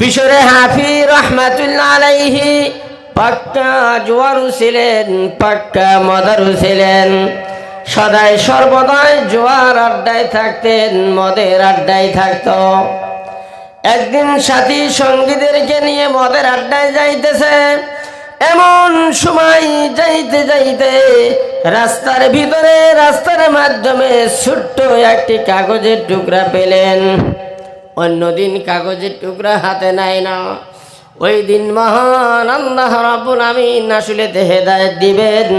বিশরে হাফি রহমাতুল্লাহ আলাইহি, পাক্কা জোয়ারু ছিলেন, পাক্কা মদারু ছিলেন। সদাই সর্বদাই জোয়ার আড্ডায় থাকতেন, মদের আড্ডায় থাকতো। একদিন সাথী সঙ্গীদেরকে নিয়ে মদের আড্ডায় যাইতেছে। এমন সময় যাইতে যাইতে রাস্তার ভিতরে, রাস্তার মাধ্যমে ছোট্ট একটি কাগজের টুকরা পেলেন। অন্যদিন কাগজের টুকরা হাতে নেয় না। ওই দিন মহান আল্লাহ রাব্বুল আমিন আসলে হেদায়েত দিবেন।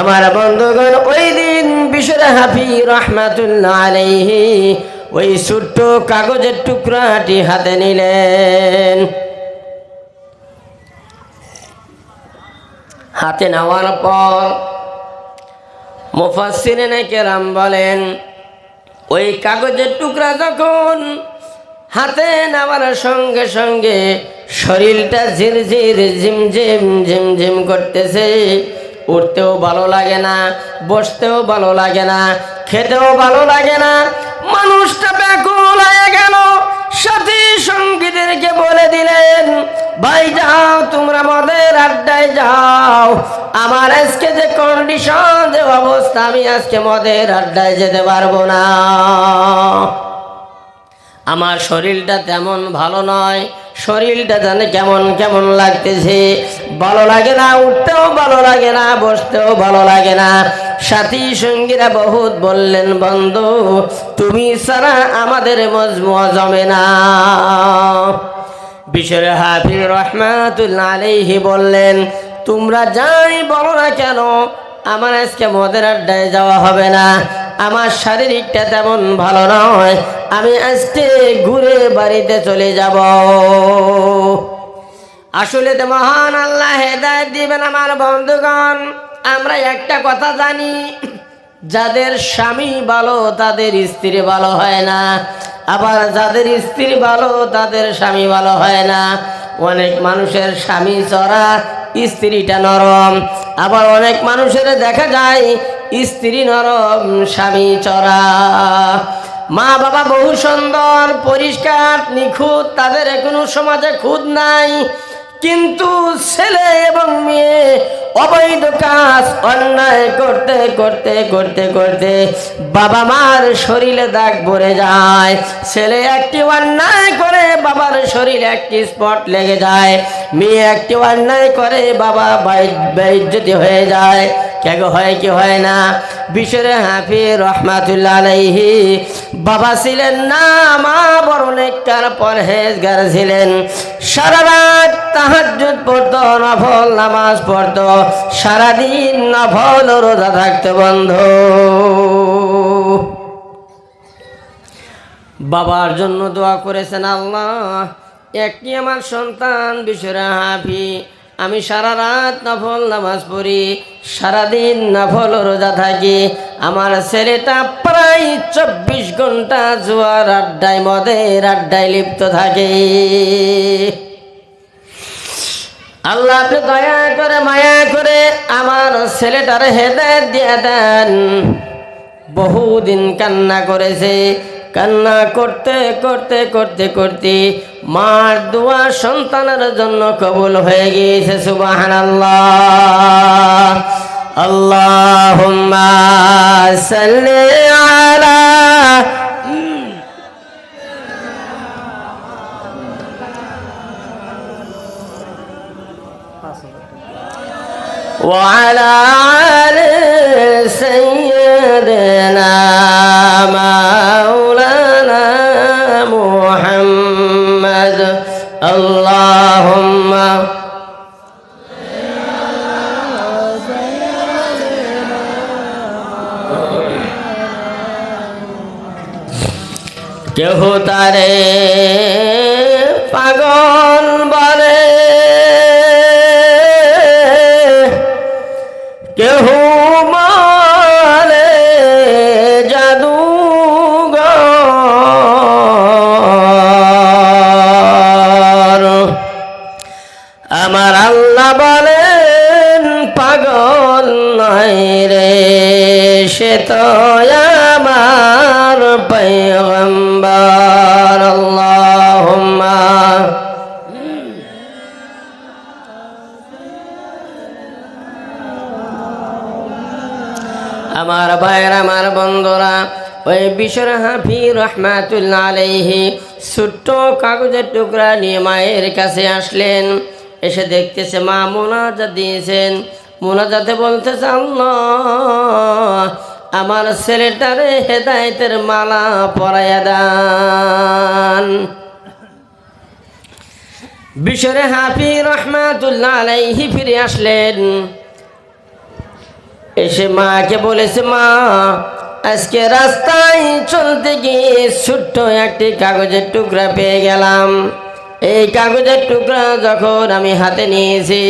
আমার বন্ধুগণ, ওই দিন বিশ্বর হাফি রহমাতুল্লাহ আলাইহি ওই ছোট্ট কাগজের টুকরাটি হাতে নিলেন। হাতে নেওয়ার পর মুফাসসিরিনে কেরাম বলেন, ওই কাগজের টুকরা যখন হাতে নেওয়ার সঙ্গে সঙ্গে শরীরটা ঝিরঝির ঝিমঝিম ঝিমঝিম করতেছে। উঠতেও ভালো লাগে না, বসতেও ভালো লাগে না, খেতেও ভালো লাগে না। মানুষটা ব্যাকুল হয়ে গেল। সাথী সঙ্গীদেরকে বলে দিলেন, ভাই যাও, তোমরা মদের আড্ডায় যাও। আমার আজকে যে কন্ডিশন যে অবস্থা, আমি আজকে মদের আড্ডায় যেতে পারব না। আমার শরীরটা তেমন ভালো নয়। শরীরটা জানে কেমন কেমন লাগতেছে। ভালো লাগে না, উঠতেও ভালো লাগে না, বসতেও ভালো লাগে না। সাথী সঙ্গীরা বহুত বললেন, বন্ধু, তুমি ছাড়া আমাদের মজমুয়া জমে না। বিশ্বর হাফিজ রহমাতুল্লাহ আলাইহি বললেন, তোমরা যাই বলো না কেন আমার আজকে মদের আড্ডায় যাওয়া হবে না। আমার শারীরিকটা তেমন ভালো নয়। আমি আজকে ঘুরে বাড়িতে চলে যাব। আসলে তো মহান আল্লাহ হেদায়ত দিবেন আমার বন্ধুগণ। আমরা একটা কথা জানি, যাদের স্বামী ভালো, তাদের স্ত্রী ভালো হয় না। আবার যাদের স্ত্রী ভালো, তাদের স্বামী ভালো হয় না। অনেক মানুষের স্বামী চড়া স্ত্রীটা নরম। আবার অনেক মানুষের দেখা যায়, স্ত্রী নরম, স্বামী চরা মা বাবা বহু সুন্দর, পরিষ্কার, নিখুঁত, তাদের কোনো সমাজে খুদ নাই। কিন্তু ছেলে এবং মেয়ে অবৈধ কাজ অন্যায় করতে করতে করতে করতে বাবা মার শরীরে দাগ ভরে যায়। ছেলে একটি অন্যায় করে, বাবার শরীরে একটি স্পট লেগে যায়। মেয়ে একটি অন্যায় করে, বাবা যদি হয়ে যায়। কেগ হয় কি হয় না? বিশ্বরে হাফি রহমাতুল্লাহ আলাইহি বাবা ছিলেন না, মা বড় নেককার পরহেজগার ছিলেন। সারা রাত তাহাজ্জুদ পড়তো, নফল নামাজ পড়তো, সারাদিন নফল রোজা থাকতো বন্ধ। বাবার জন্য দোয়া করেছেন আল্লাহ। একটি আমার সন্তান বিশ্বরা হাফি আমি সারা রাত নফল নামাজ পড়ি, সারাদিন নফল রোজা থাকি। আমার ছেলেটা প্রায় চব্বিশ ঘণ্টা জোয়ার আড্ডায়, মদের আড্ডায় লিপ্ত থাকে। আল্লাহ আপনি দয়া করে মায়া করে আমার ছেলেটার হেদায়ত দিয়ে দেন। বহুদিন কান্না করেছে কান্না করতে করতে করতে করতে মার দোয়া সন্তানের জন্য কবুল হয়ে গিয়েছে সুবাহান আল্লাহ আল্লাহ আলা وعلى آل سيدنا কেহ তারে পাগল বলে? কেহ মালে জাদু আমার আল্লাহ বলেন পাগল নয় রে। আমার ভাইয়ের, আমার বন্ধুরা, ওই বিশ্বর হাফি রহমাতুল্লাহ আলাইহি ছোট্ট কাগজের টুকরা নিয়ে মায়ের কাছে আসলেন। এসে দেখতেছে মা মোনাজাত দিয়েছেন। মোনাজাতে বলতেছে, আল্লাহ, আমার ছেলেটারে হেদায়তের মালা পরাইয়া দান। বিশ্বরে হাফি রহমাতুল্লাহ আলাইহি ফিরে আসলেন। এসে মাকে বলেছে, মা, আজকে রাস্তায় চলতে গিয়ে ছোট্ট একটি কাগজের টুকরা পেয়ে গেলাম। এই কাগজের টুকরা যখন আমি হাতে নিয়েছি,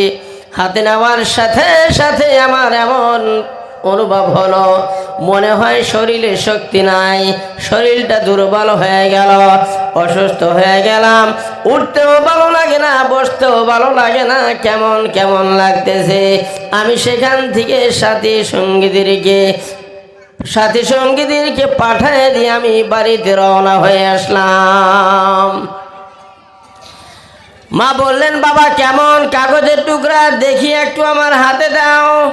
হাতে নেওয়ার সাথে সাথে আমার এমন অনুভব হলো। মনে হয় শরীরে শক্তি নাই। শরীরটা দুর্বল হয়ে গেল। অসুস্থ হয়ে গেলাম। উঠতেও ভালো লাগে না, বসতেও ভালো লাগে না। কেমন কেমন লাগতেছে? আমি সেখান থেকে সাথী সঙ্গীদেরকে সাথী সঙ্গীদেরকে পাঠিয়ে দিয়ে আমি বাড়িতে রওনা হয়ে আসলাম। মা বললেন, বাবা, কেমন? কাগজের টুকরা দেখি একটু আমার হাতে দাও।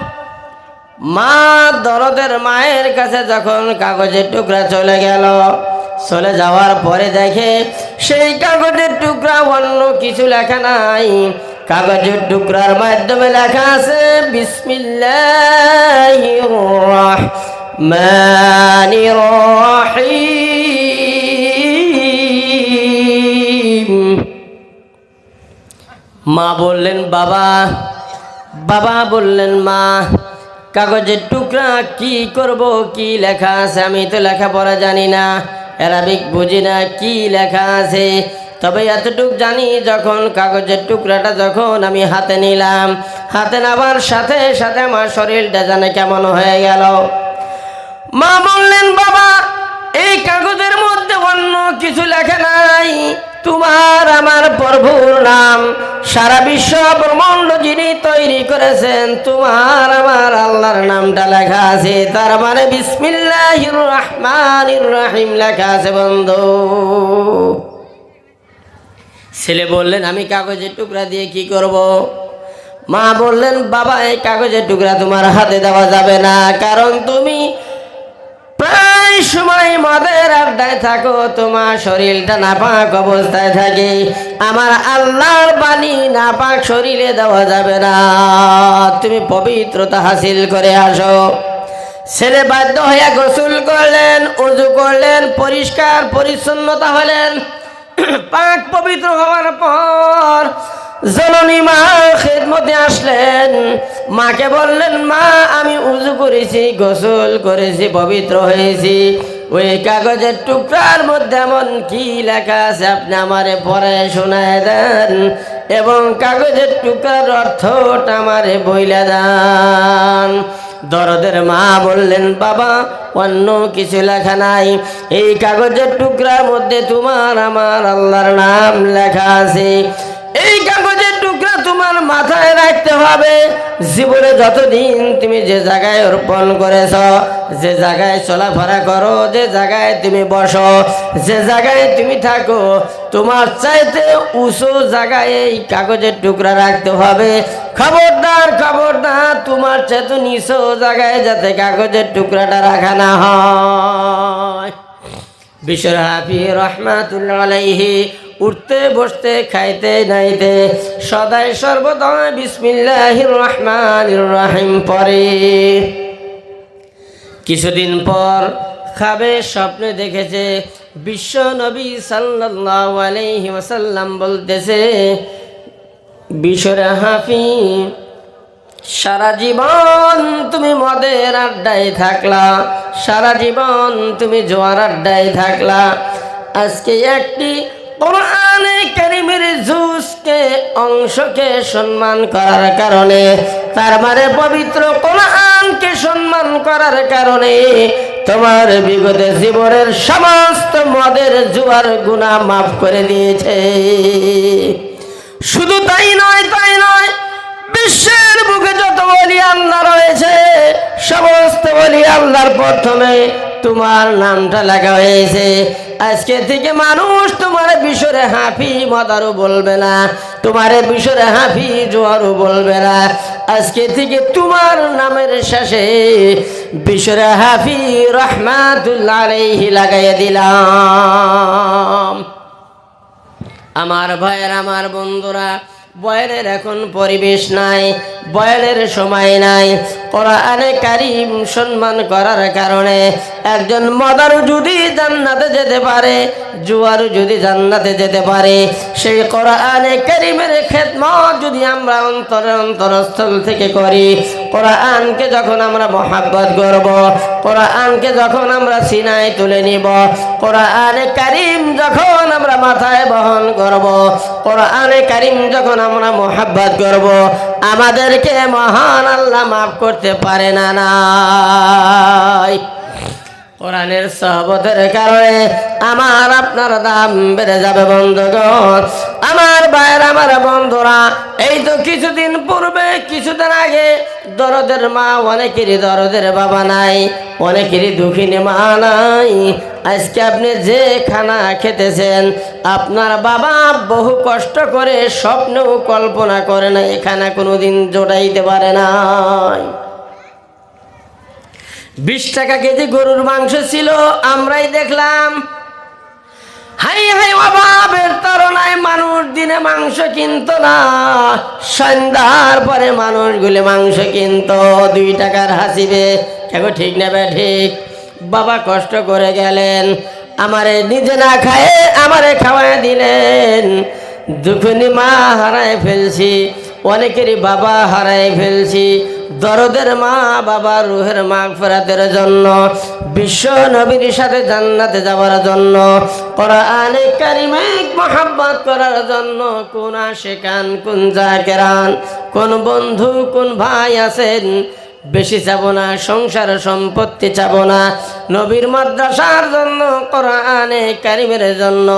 মা দরদের মায়ের কাছে যখন কাগজের টুকরা চলে গেল, চলে যাওয়ার পরে দেখে সেই কাগজের টুকরা অন্য কিছু লেখা নাই। কাগজের টুকরার মাধ্যমে লেখা আছে, বিসমিল্লাহির রহমানির রহিম। মা বললেন, বাবা বাবা বললেন, মা কাগজের টুকরা, কি করব, কি লেখা আছে, আমি তো লেখাপড়া জানি না। অ্যারাবিক বুঝি না, কি লেখা আছে। তবে এতটুক জানি, যখন কাগজের টুকরাটা যখন আমি হাতে নিলাম, হাতে নেওয়ার সাথে সাথে আমার শরীরটা জানে কেমন হয়ে গেল। মা বললেন, বাবা, এই কাগজের মধ্যে অন্য কিছু লেখা নাই। তোমার আমার প্রভুর নাম সারা বিশ্ব ব্রহ্মাণ্ড যিনি তৈরি করেছেন, তোমার আমার আল্লাহর নামটা লেখা আছে তার মানে বিসমিল্লাহির রহমানির রহিম লেখা আছে, বন্ধু ছেলে বললেন, আমি কাগজের টুকরা দিয়ে কি করব। মা বললেন, বাবা, এই কাগজের টুকরা তোমার হাতে দেওয়া যাবে না, কারণ তুমি প্রায় সময় মদের আড্ডায় থাকো, তোমার শরীরটা নাপাক অবস্থায় থাকে। আমার আল্লাহর বাণী নাপাক শরীরে দেওয়া যাবে না। তুমি পবিত্রতা হাসিল করে আসো। ছেলে বাধ্য হইয়া গোসল করলেন, উজু করলেন, পরিষ্কার, পরিচ্ছন্নতা হলেন। পাক পবিত্র হওয়ার পর জননী মা খেদমতে আসলেন। মাকে বললেন, মা, আমি উজু করেছি, গোসল করেছি, পবিত্র হয়েছি। ওই কাগজের টুকরার মধ্যে এমন কি লেখা আছে আপনি আমারে পরে শোনায় দেন এবং কাগজের টুকরার অর্থটা আমারে বইলে দেন। দরদের মা বললেন, বাবা, অন্য কিছু লেখা নাই। এই কাগজের টুকরার মধ্যে তোমার, আমার আল্লাহর নাম লেখা আছে। এই কাগজের টুকরা তোমার মাথায় রাখতে হবে। জীবনে যতদিন তুমি যে জায়গায় অর্পণ করেছ, যে জায়গায় চলাফেরা করো, যে জায়গায় তুমি বসো, যে জায়গায় তুমি থাকো, তোমার চাইতে উঁচু জায়গায় এই কাগজের টুকরা রাখতে হবে। খবরদার খবরদার, তোমার চাইতে নিচু জায়গায় যাতে কাগজের টুকরাটা রাখা না হয়। বিশ্বর হাফি রহমাতুল্লাহ আলাইহি উঠতে, বসতে, খাইতে, নাইতে, সদাই সর্বদা বিসমিল্লাহির রহমানির রহিম পরে। কিছুদিন পর খাবে স্বপ্নে দেখেছে, বিশ্ব নবী সাল্লাল্লাহু আলাইহি ওয়াসাল্লাম বলতেছে বিশ্বর হাফি সারা জীবন তুমি মদের আড্ডায় থাকলা, সারা জীবন তুমি জোয়ার আড্ডায় থাকলা, আজকে একটি কোরআনে কারিমের জুসকে অংশকে সম্মান করার কারণে, তার মানে পবিত্র কোরআনকে সম্মান করার কারণে তোমার বিগত জীবনের সমস্ত মদের জুয়ার গুণা মাফ করে দিয়েছে। শুধু তাই নয় তাই নয় বিশ্বের বুকে যত বলি আল্লাহ রয়েছে, সমস্ত বলি আল্লাহর প্রথমে তোমার নামটা লেখা হয়েছে। আজকে থেকে মানুষ তোমার বিশ্বরে হাফি মদারও বলবে না, তোমার বিশ্বরে হাফি জোয়ারও বলবে না। আজকে থেকে তোমার নামের শেষে বিশ্বর হাফি রহমাতুল্লাহ লাগাইয়া দিলাম। আমার ভাইয়ের, আমার বন্ধুরা বয়ানের এখন পরিবেশ নাই বয়ানের সময় নাই। কোরআনে কারিম সম্মান করার কারণে একজন মদারু যদি জান্নাতে যেতে পারে, জুয়ারু যদি জান্নাতে যেতে পারে, সেই কোরআনে কারিমের খেদমত যদি আমরা অন্তরে অন্তরস্থল থেকে করি, কোরআনকে যখন আমরা মহাব্বত করব, কোরআনকে যখন আমরা সিনায় তুলে নিব, কোরআনে কারিম যখন আমরা মাথায় বহন করব, কোরআনে কারিম যখন আমরা মহাব্বত করব, আমাদেরকে মহান আল্লাহ মাফ করতে পারে না নাই। কোরআনের সহবতের কারণে আমার আপনার দাম বেড়ে যাবে বন্ধুগণ। আমার ভাইয়ের, আমার বন্ধুরা, এই তো কিছুদিন পূর্বে, কিছুদিন আগে দরদের মা, অনেকেরই দরদের বাবা নাই, অনেকেরই দুঃখিনী মা নাই। আজকে আপনি যে খানা খেতেছেন, আপনার বাবা বহু কষ্ট করে স্বপ্নেও কল্পনা করে না এই খানা কোনোদিন জোটাইতে পারে নাই। বিশ টাকা কেজি গরুর মাংস ছিল, আমরাই দেখলাম। হাই হাই, অভাবের তারনায় মানুষ দিনে মাংস কিনতো না। সন্ধ্যার পরে মানুষগুলি মাংস কিনতো। দুই টাকার হাসিবে। কেন ঠিক নেবে ঠিক। বাবা কষ্ট করে গেলেন। আমারে নিজে না খায়ে আমারে খাওয়াই দিলেন। দুখনি মা হারায় ফেলছি, অনেকেরই বাবা হারায় ফেলছি। দরদের মা, বাবা রুহের মা ফেরাতের জন্য, বিশ্ব নবীর সাথে জান্নাতে যাওয়ার জন্য মহাব্বত করার জন্য, কোন আশেকান, কোন জাকেরান, কোন বন্ধু, কোন ভাই আছেন, বেশি চাবো না, সংসার সম্পত্তি চাবো না, নবীর মাদ্রাসার জন্য, কোরআনে কারিমের জন্য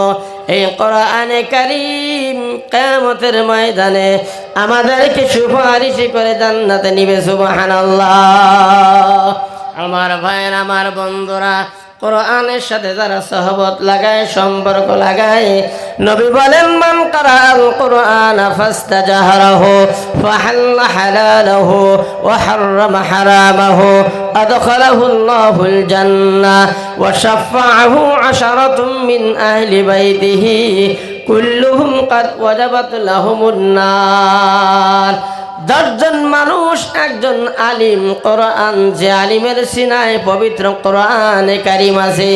এই কোরআনে কারিম কেমতের ময়দানে আমাদেরকে সুপারিশ করে জান্নাতে নিবে, সুবহানাল্লাহ। আমার ভাইয়ের, আমার বন্ধুরা কোরআনের সাথে যারা সহবত লাগায়, সম্পর্ক লাগায়, নবী বলেন, মান কারাল কোরআন ফাস্তাজাহরাহু, ফাহাল্লা হালালাহু ওয়া হাররামা হারামাহু জান্নাহ ওয়া শাফাআহু আশারাতুম মিন আহলি বাইতিহি, কুল্লুহুম কাদ ওয়াজাবাত লাহুমুন নার। দশজন মানুষ, একজন আলিম কোরআন, যে আলিমের সিনায় পবিত্র কোরআন কারিম আছে।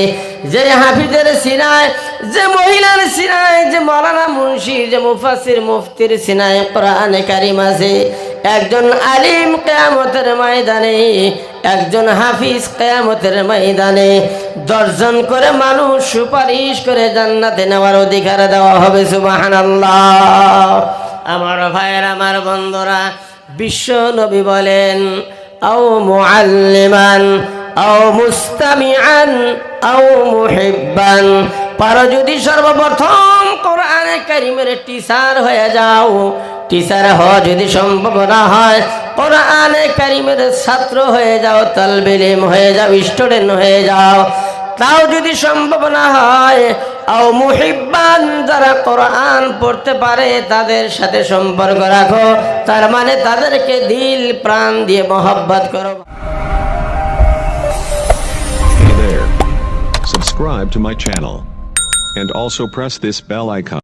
যে হাফিজের সিনায়, যে মহিলার সিনায়, যে মৌলানা মুন্সি, যে মুফাসির মুফতির সিনায় কোরআন কারিম আছে। একজন আলিম কেয়ামতের ময়দানে, একজন হাফিজ কেয়ামতের ময়দানে। দর্শন করে মানুষ সুপারিশ করে জান্নাতে নেওয়ার অধিকার দেওয়া হবে, সুবহানাল্লাহ। আমার ভাইয়ের, আমার বন্ধুরা, বিশ্ব নবী বলেন, আও মুআল্লিমান, আও মুস্তামিআন, আও মুহিব্বান, পারো যদি সর্বপ্রথম কোরআনে কারিমের টিচার হয়ে যাও। টিচার হওয়া যদি সম্ভব না হয়, কোরআনে কারিমের ছাত্র হয়ে যাও, তালবিলিম হয়ে যাও স্টুডেন্ট হয়ে যাও। তাও যদি সম্ভব না হয় আও মুহিব্বান যারা কোরআন পড়তে পারে, তাদের সাথে সম্পর্ক রাখো তার মানে তাদেরকে দিল, প্রাণ দিয়ে মহব্বত করো Subscribe to my channel. And also press this bell icon.